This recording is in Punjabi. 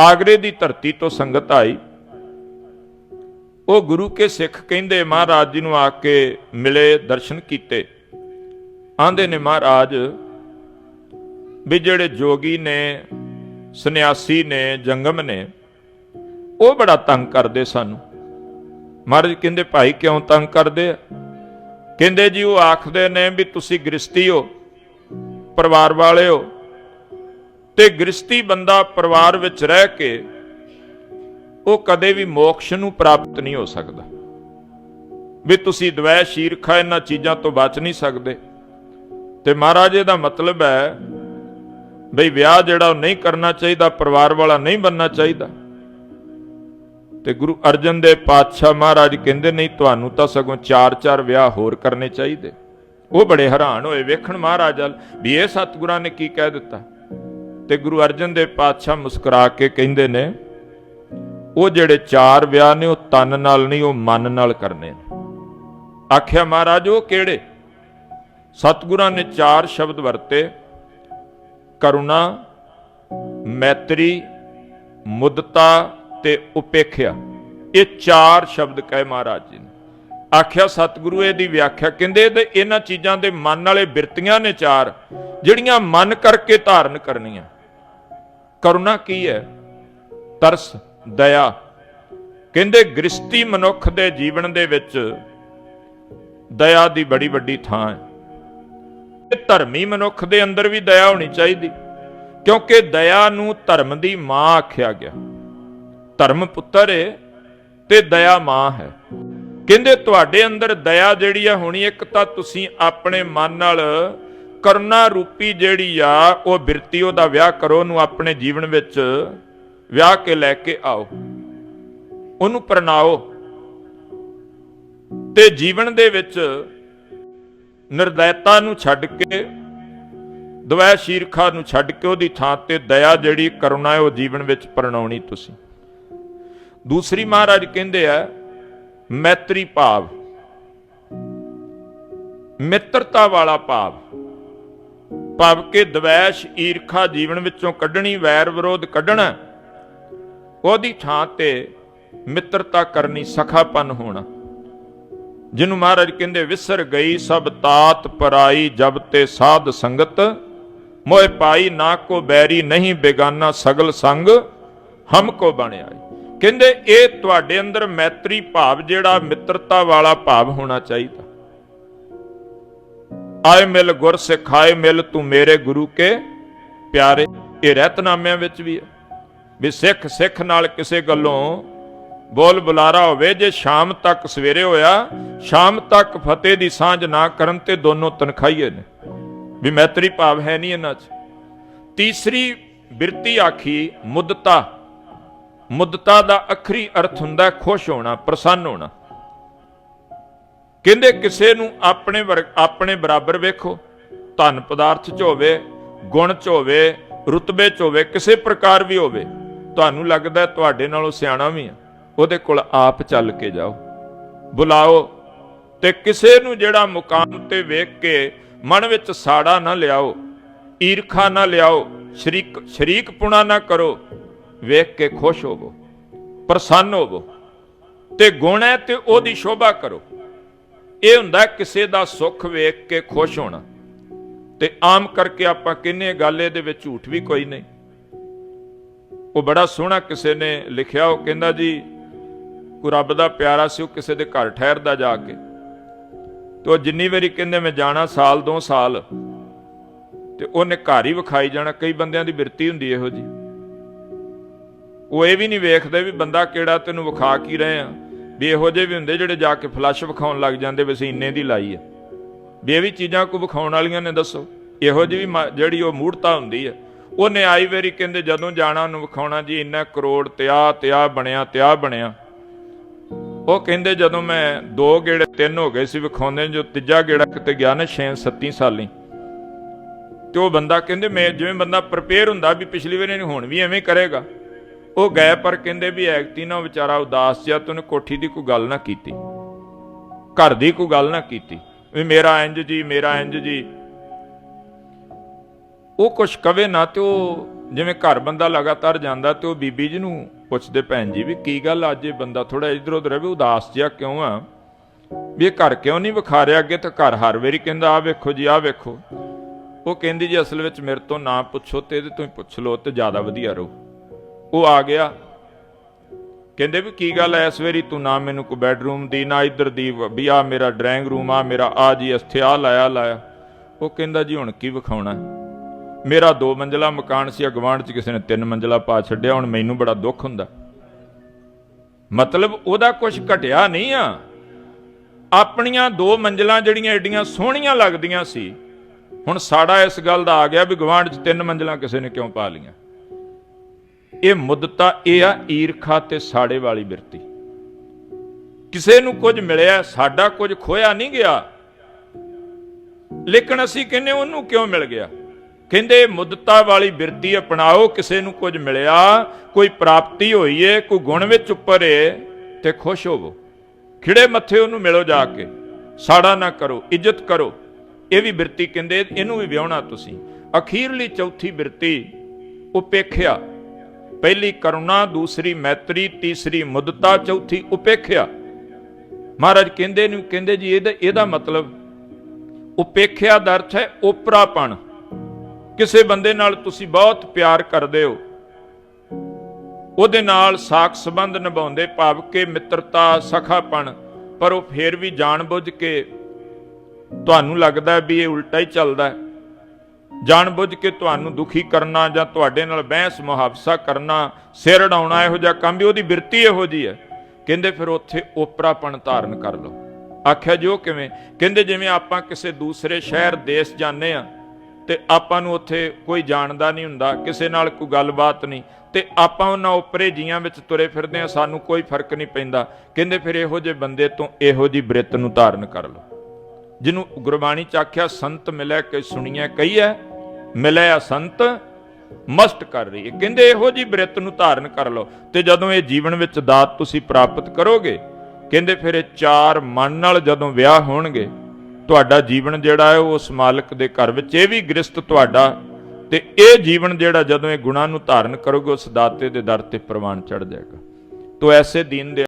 ਆਗਰੇ ਦੀ ਧਰਤੀ ਤੋਂ ਸੰਗਤ ਆਈ। ਉਹ ਗੁਰੂ ਕੇ ਸਿੱਖ ਕਹਿੰਦੇ, ਮਹਾਰਾਜ ਜੀ ਨੂੰ ਆ ਕੇ ਮਿਲੇ, ਦਰਸ਼ਨ ਕੀਤੇ। ਆਂਦੇ ਨੇ, ਮਹਾਰਾਜ, ਵੀ ਜਿਹੜੇ ਜੋਗੀ ਨੇ, ਸੰਨਿਆਸੀ ਨੇ, ਜੰਗਮ ਨੇ, ਉਹ ਬੜਾ ਤੰਗ ਕਰਦੇ ਸਾਨੂੰ। ਮਹਾਰਾਜ ਕਹਿੰਦੇ, ਭਾਈ, ਕਿਉਂ ਤੰਗ ਕਰਦੇ ਆ? ਕਹਿੰਦੇ, ਜੀ, ਉਹ ਆਖਦੇ ਨੇ ਵੀ ਤੁਸੀਂ ਗ੍ਰਸਤੀ ਹੋ, ਪਰਿਵਾਰ ਵਾਲੇ ਹੋ ਤੇ ਗ੍ਰਸਤੀ ਬੰਦਾ ਪਰਿਵਾਰ ਵਿੱਚ ਰਹਿ ਕੇ ਉਹ ਕਦੇ ਵੀ ਮੋਕਸ਼ ਨੂੰ ਪ੍ਰਾਪਤ ਨਹੀਂ ਹੋ ਸਕਦਾ। ਵੀ ਤੁਸੀਂ ਦਵੈ ਸ਼ੀਰਖਾ ਇਹਨਾਂ ਚੀਜ਼ਾਂ ਤੋਂ ਬਚ ਨਹੀਂ ਸਕਦੇ। ਤੇ ਮਹਾਰਾਜ, ਇਹਦਾ ਮਤਲਬ ਹੈ ਬਈ ਵਿਆਹ ਜਿਹੜਾ ਉਹ ਨਹੀਂ ਕਰਨਾ ਚਾਹੀਦਾ, ਪਰਿਵਾਰ ਵਾਲਾ ਨਹੀਂ ਬੰਨਣਾ ਚਾਹੀਦਾ। ਤੇ ਗੁਰੂ ਅਰਜਨ ਦੇ ਪਾਤਸ਼ਾਹ ਮਹਾਰਾਜ ਕਹਿੰਦੇ, ਨਹੀਂ, ਤੁਹਾਨੂੰ ਤਾਂ ਸਗੋਂ ਚਾਰ ਚਾਰ ਵਿਆਹ ਹੋਰ ਕਰਨੇ ਚਾਹੀਦੇ। ਉਹ ਬੜੇ ਹੈਰਾਨ ਹੋਏ, ਵੇਖਣ ਮਹਾਰਾਜ ਵੀ ਇਹ ਸਤਿਗੁਰਾਂ ਨੇ ਕੀ ਕਹਿ ਦਿੱਤਾ? ਤੇ ਗੁਰੂ ਅਰਜਨ ਦੇ ਪਾਤਸ਼ਾਹ ਮੁਸਕਰਾ ਕੇ ਕਹਿੰਦੇ ਨੇ, ਉਹ ਜਿਹੜੇ ਚਾਰ ਵਿਆਹ ਨੇ, ਉਹ ਤਨ ਨਾਲ ਨਹੀਂ, ਉਹ ਮਨ ਨਾਲ ਕਰਨੇ ਨੇ। ਆਖਿਆ, ਮਹਾਰਾਜ, ਉਹ ਕਿਹੜੇ? ਸਤਿਗੁਰਾਂ ਨੇ ਚਾਰ ਸ਼ਬਦ ਵਰਤੇ, ਕਰੁਣਾ, ਮੈਤਰੀ, ਮੁਦਤਾ ਤੇ ਉਪੇਖਿਆ। ਇਹ ਚਾਰ ਸ਼ਬਦ ਕਹੇ ਮਹਾਰਾਜ ਜੀ ਨੇ। ਆਖਿਆ, ਸਤਿਗੁਰੂ ਇਹਦੀ ਵਿਆਖਿਆ ਕਹਿੰਦੇ ਤੇ ਇਹਨਾਂ ਚੀਜ਼ਾਂ ਦੇ ਮਨ ਵਾਲੇ ਬਿਰਤੀਆਂ ਨੇ ਚਾਰ, ਜਿਹੜੀਆਂ ਮਨ ਕਰਕੇ ਧਾਰਨ ਕਰਨੀਆਂ। ਕਰੁਣਾ ਕੀ ਹੈ? ਤਰਸ, ਦਇਆ। ਕਹਿੰਦੇ ਗ੍ਰਸਤੀ ਮਨੁੱਖ ਦੇ ਜੀਵਨ ਦੇ ਵਿੱਚ ਦਇਆ ਦੀ ਬੜੀ ਵੱਡੀ ਥਾਂ ਹੈ। ਤੇ ਧਰਮੀ ਮਨੁੱਖ ਦੇ ਅੰਦਰ ਵੀ ਦਇਆ ਹੋਣੀ ਚਾਹੀਦੀ, ਕਿਉਂਕਿ ਦਇਆ ਨੂੰ ਧਰਮ ਦੀ ਮਾਂ ਆਖਿਆ ਗਿਆ। ਧਰਮ ਪੁੱਤਰ ਹੈ ਤੇ ਦਇਆ ਮਾਂ ਹੈ। ਕਹਿੰਦੇ ਤੁਹਾਡੇ ਅੰਦਰ ਦਇਆ ਜਿਹੜੀ ਆ ਹੋਣੀ, ਇੱਕ ਤਾਂ ਤੁਸੀਂ ਆਪਣੇ ਮਨ ਨਾਲ ਕਰੁਣਾ ਰੂਪੀ ਜਿਹੜੀ ਆ, ਉਹ ਬਿਰਤੀ, ਉਹਦਾ ਵਿਆਹ ਕਰੋ, ਉਹਨੂੰ ਆਪਣੇ ਜੀਵਨ ਵਿੱਚ ਵਿਆਹ ਕੇ ਲੈ ਕੇ ਆਓ। ਉਹਨੂੰ ਪ੍ਰਣਾਓ। ਤੇ ਜੀਵਨ ਦੇ ਵਿੱਚ ਨਿਰਦੈਤਾ ਨੂੰ ਛੱਡ ਕੇ, ਦਵੈ ਸ਼ੀਰਖਾ ਨੂੰ ਛੱਡ ਕੇ ਉਹਦੀ ਥਾਂ ਤੇ ਦਇਆ ਜਿਹੜੀ ਕਰੁਣਾ ਹੈ, ਉਹ ਜੀਵਨ ਵਿੱਚ ਪ੍ਰਣਾਉਣੀ ਤੁਸੀਂ। ਦੂਸਰੀ ਮਹਾਰਾਜ ਕਹਿੰਦੇ ਆ, ਮੈਤਰੀ ਭਾਵ। ਮਿੱਤਰਤਾ ਵਾਲਾ ਭਾਵ। ਭਾਵ ਕੇ ਦਵੈਸ਼ ਈਰਖਾ ਜੀਵਨ ਵਿੱਚੋਂ ਕੱਢਣੀ, ਵੈਰ ਵਿਰੋਧ ਕੱਢਣਾ, ਉਹਦੀ ਥਾਂ ਤੇ ਮਿੱਤਰਤਾ ਕਰਨੀ ਸਖਾਪਨ ਹੋਣਾ। ਜਿਹਨੂੰ ਮਹਾਰਾਜ ਕਹਿੰਦੇ, ਵਿਸਰ ਗਈ ਸਭ ਤਾਤ ਪਰਾਈ ਜਬ ਤੇ ਸਾਧ ਸੰਗਤ ਮੋਏ ਪਾਈ ਨਾ ਕੋ ਬੈਰੀ ਨਹੀਂ ਬੇਗਾਨਾ ਸਗਲ ਸੰਗ, ਹਮ ਕੋ ਬਣਿਆ ਕਹਿੰਦੇ, ਇਹ ਤੁਹਾਡੇ ਅੰਦਰ ਮੈਤਰੀ ਭਾਵ ਜਿਹੜਾ ਮਿੱਤਰਤਾ ਵਾਲਾ ਭਾਵ ਹੋਣਾ ਚਾਹੀਦਾ। ਆਏ ਮਿਲ ਗੁਰ ਸਿਖਾਏ ਮਿਲ, ਤੂੰ ਮੇਰੇ ਗੁਰੂ ਕੇ ਪਿਆਰੇ। ਇਹ ਰਹਿਤਨਾਮਿਆਂ ਵਿੱਚ ਵੀ ਹੈ ਵੀ ਸਿੱਖ ਸਿੱਖ ਨਾਲ ਕਿਸੇ ਗੱਲੋਂ ਬੋਲ ਬੁਲਾਰਾ ਹੋਵੇ, ਜੇ ਸ਼ਾਮ ਤੱਕ ਸਵੇਰੇ ਹੋਇਆ, ਸ਼ਾਮ ਤੱਕ ਫਤਿਹ ਦੀ ਸਾਂਝ ਨਾ ਕਰਨ ਤੇ ਦੋਨੋਂ ਤਨਖਾਈਏ ਨੇ। ਵੀ ਮੈਤਰੀ ਭਾਵ ਹੈ ਨਹੀਂ ਇਹਨਾਂ 'ਚ। ਤੀਸਰੀ ਬਿਰਤੀ ਆਖੀ, ਮੁੱਦਤਾ। ਮੁੱਦਤਾ ਦਾ ਅਖਰੀ ਅਰਥ ਹੁੰਦਾ ਖੁਸ਼ ਹੋਣਾ, ਪ੍ਰਸੰਨ ਹੋਣਾ। ਕਹਿੰਦੇ ਕਿਸੇ ਨੂੰ ਆਪਣੇ ਵਰਗ ਆਪਣੇ ਬਰਾਬਰ ਵੇਖੋ, ਧਨ ਪਦਾਰਥ 'ਚ ਹੋਵੇ, ਗੁਣ 'ਚ ਹੋਵੇ, ਰੁਤਬੇ 'ਚ ਹੋਵੇ, ਕਿਸੇ ਪ੍ਰਕਾਰ ਵੀ ਹੋਵੇ, ਤੁਹਾਨੂੰ ਲੱਗਦਾ ਤੁਹਾਡੇ ਨਾਲੋਂ ਸਿਆਣਾ ਵੀ ਆ, ਉਹਦੇ ਕੋਲ ਆਪ ਚੱਲ ਕੇ ਜਾਓ। ਬੁਲਾਓ ਤੇ ਕਿਸੇ ਨੂੰ ਜਿਹੜਾ ਮੁਕਾਮ ਤੇ ਵੇਖ ਕੇ ਮਨ ਵਿੱਚ ਸਾੜਾ ਨਾ ਲਿਆਓ, ਈਰਖਾ ਨਾ ਲਿਆਓ, ਸ਼ਰੀਕ ਸ਼ਰੀਕ ਪੁਣਾ ਨਾ ਕਰੋ, ਵੇਖ ਕੇ ਖੁਸ਼ ਹੋਵੋ, ਪ੍ਰਸੰਨ ਹੋਵੋ ਤੇ ਗੁਣ ਹੈ ਤੇ ਉਹਦੀ ਸ਼ੋਭਾ ਕਰੋ। ਇਹ ਹੁੰਦਾ ਕਿਸੇ ਦਾ ਸੁੱਖ ਵੇਖ ਕੇ ਖੁਸ਼ ਹੋਣਾ। ਤੇ ਆਮ ਕਰਕੇ ਆਪਾਂ ਕਿੰਨੇ ਗੱਲ ਇਹਦੇ ਵਿੱਚ ਝੂਠ ਵੀ ਕੋਈ ਨਹੀਂ। ਉਹ ਬੜਾ ਸੋਹਣਾ ਕਿਸੇ ਨੇ ਲਿਖਿਆ, ਉਹ ਕਹਿੰਦਾ ਜੀ, ਕੋਈ ਰੱਬ ਦਾ ਪਿਆਰਾ ਸੀ, ਉਹ ਕਿਸੇ ਦੇ ਘਰ ਠਹਿਰਦਾ ਜਾ ਕੇ। ਤੇ ਉਹ ਜਿੰਨੀ ਵਾਰੀ ਕਹਿੰਦੇ, ਮੈਂ ਜਾਣਾ ਸਾਲ, ਦੋ ਸਾਲ। ਤੇ ਉਹਨੇ ਘਰ ਹੀ ਵਿਖਾਈ ਜਾਣਾ। ਕਈ ਬੰਦਿਆਂ ਦੀ ਬਿਰਤੀ ਹੁੰਦੀ ਇਹੋ ਜੀ ਉਹ ਇਹ ਵੀ ਨਹੀਂ ਵੇਖਦੇ ਵੀ ਬੰਦਾ ਕਿਹੜਾ ਤੈਨੂੰ ਵਿਖਾ ਕੀ ਰਹੇ ਆ। ਵੀ ਇਹੋ ਜਿਹੇ ਵੀ ਹੁੰਦੇ ਜਿਹੜੇ ਜਾ ਕੇ ਫਲੱਸ਼ ਵਿਖਾਉਣ ਲੱਗ ਜਾਂਦੇ ਵੀ ਅਸੀਂ ਇੰਨੇ ਦੀ ਲਾਈ ਹੈ ਵੀ ਇਹ ਵੀ ਚੀਜ਼ਾਂ ਕੋ ਵਿਖਾਉਣ ਵਾਲੀਆਂ ਨੇ ਦੱਸੋ। ਇਹੋ ਜਿਹੀ ਵੀ ਮ- ਜਿਹੜੀ ਉਹ ਮੂਰਤਾ ਹੁੰਦੀ ਹੈ ਉਹ ਨਿਆਈ ਵਾਰੀ ਕਹਿੰਦੇ ਜਦੋਂ ਜਾਣਾ ਉਹਨੂੰ ਵਿਖਾਉਣਾ ਜੀ ਇੰਨਾ ਕਰੋੜ ਤਿਆ ਤਿਆ ਬਣਿਆ ਤਿਆ ਬਣਿਆ। ਉਹ ਕਹਿੰਦੇ ਜਦੋਂ ਮੈਂ ਦੋ ਗੇੜੇ ਤਿੰਨ ਹੋ ਗਏ ਸੀ ਵਿਖਾਉਂਦੇ ਜੋ ਤੀਜਾ ਗੇੜਾ ਕਿਤੇ ਗਿਆ ਨਾ 6 7 ਸਾਲੀ ਤੇ ਉਹ ਬੰਦਾ ਕਹਿੰਦੇ ਮੈਂ, ਜਿਵੇਂ ਬੰਦਾ ਪ੍ਰਪੇਅਰ ਹੁੰਦਾ ਵੀ ਪਿਛਲੀ ਵਾਰੀ ਨਹੀਂ, ਹੁਣ ਵੀ ਐਵੇਂ ਕਰੇਗਾ। ਉਹ ਗਏ ਪਰ ਕਹਿੰਦੇ ਵੀ ਐਕਤੀ ਨਾ ਵਿਚਾਰਾ ਉਦਾਸ ਜਿਹਾ ਤੇ ਉਹਨੇ ਕੋਠੀ ਦੀ ਕੋਈ ਗੱਲ ਨਾ ਕੀਤੀ। ਘਰ ਦੀ ਕੋਈ ਗੱਲ ਨਾ ਕੀਤੀ। ਵੀ ਮੇਰਾ ਇੰਜ ਜੀ, ਮੇਰਾ ਇੰਜ ਜੀ। ਉਹ ਕੁਛ ਕਵੇ ਨਾ ਤੇ ਉਹ ਜਿਵੇਂ ਘਰ ਬੰਦਾ ਲਗਾਤਾਰ ਜਾਂਦਾ ਤੇ ਉਹ ਬੀਬੀ ਜੀ ਨੂੰ ਪੁੱਛਦੇ, ਭੈਣ ਜੀ, ਵੀ ਕੀ ਗੱਲ ਅੱਜ ਇਹ ਬੰਦਾ ਥੋੜਾ ਇਧਰ ਉਧਰ ਹੈ ਵੀ ਉਦਾਸ ਜਿਹਾ ਕਿਉਂ ਆ? ਵੀ ਇਹ ਘਰ ਕਿਉਂ ਨਹੀਂ ਵਿਖਾ ਰਿਹਾ ਅੱਗੇ ਤਾਂ ਘਰ ਹਰ ਵਾਰੀ ਕਹਿੰਦਾ ਆ ਵੇਖੋ ਜੀ ਆ ਵੇਖੋ। ਉਹ ਕਹਿੰਦੀ ਜੀ, ਅਸਲ ਵਿੱਚ ਮੇਰੇ ਤੋਂ ਨਾ ਪੁੱਛੋ ਤੇ ਇਹਦੇ ਤੋਂ ਹੀ ਪੁੱਛ ਲਓ ਤੇ ਜ਼ਿਆਦਾ ਵਧੀਆ ਰਹੋ। ਉਹ ਆ ਗਿਆ। ਕਹਿੰਦੇ ਵੀ ਕੀ ਗੱਲ ਐ, ਇਸ ਵੇਰੀ ਤੂੰ ਨਾ ਮੈਨੂੰ ਕੋ ਬੈਡਰੂਮ ਦੀ, ਨਾ ਇੱਧਰ ਦੀ, ਵੀ ਆ ਮੇਰਾ ਡਰਾਇੰਗ ਰੂਮ ਆ ਮੇਰਾ ਆ ਜੀ ਇੱਥੇ ਆ ਲਾਇਆ ਲਾਇਆ। ਉਹ ਕਹਿੰਦਾ ਜੀ ਹੁਣ ਕੀ ਵਿਖਾਉਣਾ ਮੇਰਾ ਦੋ ਮੰਜ਼ਲਾ ਮਕਾਨ ਸੀ ਗਵਾਂਢ ਚ ਕਿਸੇ ਨੇ ਤਿੰਨ ਮੰਜ਼ਲਾ ਪਾ ਛੱਡਿਆ, ਹੁਣ ਮੈਨੂੰ ਬੜਾ ਦੁੱਖ ਹੁੰਦਾ। ਮਤਲਬ ਉਹਦਾ ਕੁਝ ਘਟਿਆ ਨਹੀਂ ਆ। ਆਪਣੀਆਂ ਦੋ ਮੰਜ਼ਲਾਂ ਜਿਹੜੀਆਂ ਏਡੀਆਂ ਸੋਹਣੀਆਂ ਲੱਗਦੀਆਂ ਸੀ, ਹੁਣ ਸਾੜਾ ਇਸ ਗੱਲ ਦਾ ਆ ਗਿਆ ਵੀ ਗਵਾਂਢ ਚ ਤਿੰਨ ਮੰਜ਼ਲਾਂ ਕਿਸੇ ਨੇ ਕਿਉਂ ਪਾ ਲੀਆਂ ਇਹ ਮੁੱਦਤਾ, ਇਹ ਆ ਈਰਖਾ ਤੇ ਸਾੜੇ ਵਾਲੀ ਬਿਰਤੀ। ਕਿਸੇ ਨੂੰ ਕੁਝ ਮਿਲਿਆ, ਸਾਡਾ ਕੁਝ ਖੋਇਆ ਨਹੀਂ ਗਿਆ। ਲੇਕਿਨ ਅਸੀਂ ਕਹਿੰਦੇ ਉਹਨੂੰ ਕਿਉਂ ਮਿਲ ਗਿਆ? ਕਹਿੰਦੇ ਮੁੱਦਤਾ ਵਾਲੀ ਬਿਰਤੀ ਅਪਣਾਓ, ਕਿਸੇ ਨੂੰ ਕੁਝ ਮਿਲਿਆ, ਕੋਈ ਪ੍ਰਾਪਤੀ ਹੋਈ ਏ ਕੋਈ ਗੁਣ ਵਿੱਚ ਉੱਪਰ ਏ ਤੇ ਖੁਸ਼ ਹੋਵੋ। ਖਿੜੇ ਮੱਥੇ ਉਹਨੂੰ ਮਿਲੋ ਜਾ ਕੇ। ਸਾੜਾ ਨਾ ਕਰੋ, ਇੱਜ਼ਤ ਕਰੋ। ਇਹ ਵੀ ਬਿਰਤੀ ਕਹਿੰਦੇ, ਇਹਨੂੰ ਵੀ ਵਿਆਹਣਾ ਤੁਸੀਂ। ਅਖੀਰਲੀ ਚੌਥੀ ਬਿਰਤੀ ਉਪੇਖਿਆ। ਪਹਿਲੀ ਕਰੁਣਾ, ਦੂਸਰੀ ਮੈਤਰੀ, ਤੀਸਰੀ ਮੁਦਤਾ, ਚੌਥੀ ਉਪੇਖਿਆ। ਮਹਾਰਾਜ ਕਹਿੰਦੇ ਨੂੰ, ਕਹਿੰਦੇ ਜੀ, ਇਹਦਾ ਇਹਦਾ ਮਤਲਬ ਉਪੇਖਿਆ ਦਾ ਅਰਥ ਹੈ ਓਪਰਾਪਣ ਕਿਸੇ ਬੰਦੇ ਨਾਲ ਤੁਸੀਂ ਬਹੁਤ ਪਿਆਰ ਕਰਦੇ ਹੋ। ਉਹਦੇ ਨਾਲ ਸਾਖ ਸੰਬੰਧ ਨਿਭਾਉਂਦੇ, ਭਾਵ ਕਿ ਮਿੱਤਰਤਾ, ਸਖਾਪਣ, ਪਰ ਉਹ ਫੇਰ ਵੀ ਜਾਣਬੁੱਝ ਕੇ ਤੁਹਾਨੂੰ ਲੱਗਦਾ ਵੀ ਇਹ ਉਲਟਾ ਹੀ ਚੱਲਦਾ ਹੈ। ਜਾਣਬੁੱਝ ਕੇ ਤੁਹਾਨੂੰ ਦੁਖੀ ਕਰਨਾ ਜਾਂ ਤੁਹਾਡੇ ਨਾਲ ਬਹਿਸ ਮੁਹਾਵਸਾ ਕਰਨਾ, ਸਿਰ ਅਡਾਉਣਾ ਇਹੋ ਜਿਹਾ ਕੰਮ ਵੀ ਉਹਦੀ ਬਿਰਤੀ ਇਹੋ ਜੀ ਹੈ। ਕਹਿੰਦੇ ਫਿਰ ਉੱਥੇ ਓਪਰਾਪਣ ਧਾਰਨ ਕਰ ਲਓ। ਆਖਿਆ ਜੋ ਕਿਵੇਂ? ਕਹਿੰਦੇ ਜਿਵੇਂ ਆਪਾਂ ਕਿਸੇ ਦੂਸਰੇ ਸ਼ਹਿਰ, ਦੇਸ਼ ਜਾਂਦੇ ਆ ਤੇ ਆਪਾਂ ਨੂੰ ਉੱਥੇ ਕੋਈ ਜਾਣਦਾ ਨਹੀਂ ਹੁੰਦਾ, ਕਿਸੇ ਨਾਲ ਕੋਈ ਗੱਲਬਾਤ ਨਹੀਂ ਤੇ ਆਪਾਂ ਉਹਨਾਂ ਉੱਪਰੇ ਜੀਆਂ ਵਿੱਚ ਤੁਰੇ ਫਿਰਦੇ ਆ ਸਾਨੂੰ ਕੋਈ ਫ਼ਰਕ ਨਹੀਂ ਪੈਂਦਾ। ਕਹਿੰਦੇ ਫਿਰ ਇਹੋ ਜਿਹੇ ਬੰਦੇ ਤੋਂ ਇਹੋ ਜੀ ਬ੍ਰਿਤ ਨੂੰ ਧਾਰਨ ਕਰ ਲਓ। ਜਿਹਨੂੰ ਗੁਰਬਾਣੀ ਚ ਆਖਿਆ, ਸੰਤ ਮਿਲਿਆ ਕਿ ਸੁਣੀਐ ਕਹੀਐ ਮਿਲਿਆ ਸੰਤ ਮਸਤ ਕਰ ਰਹੀ। ਹੈ ਕਹਿੰਦੇ ਇਹੋ ਜੀ ਬ੍ਰਿਤ ਨੂੰ ਧਾਰਨ ਕਰ ਲਓ ਤੇ ਜਦੋਂ ਇਹ ਜੀਵਨ ਵਿੱਚ ਦਾਤ ਤੁਸੀਂ ਪ੍ਰਾਪਤ ਕਰੋਗੇ, ਕਹਿੰਦੇ ਫਿਰ ਇਹ ਚਾਰ ਮਨ ਨਾਲ ਜਦੋਂ ਵਿਆਹ ਹੋਣਗੇ, ਤੁਹਾਡਾ ਜੀਵਨ ਜਿਹੜਾ ਹੈ ਉਹ ਉਸ ਮਾਲਕ ਦੇ ਘਰ ਵਿੱਚ, ਇਹ ਵੀ ਗ੍ਰਸਤ ਤੁਹਾਡਾ, ਤੇ ਇਹ ਜੀਵਨ ਜਿਹੜਾ ਜਦੋਂ ਇਹ ਗੁਣਾਂ ਨੂੰ ਧਾਰਨ ਕਰੋਗੇ, ਉਸ ਦਾਤੇ ਦੇ ਦਰ ਤੇ ਪ੍ਰਵਾਨ ਚੜ ਜਾਏਗਾ। ਤੋ ਐਸੇ ਦੀਨ ਦੇ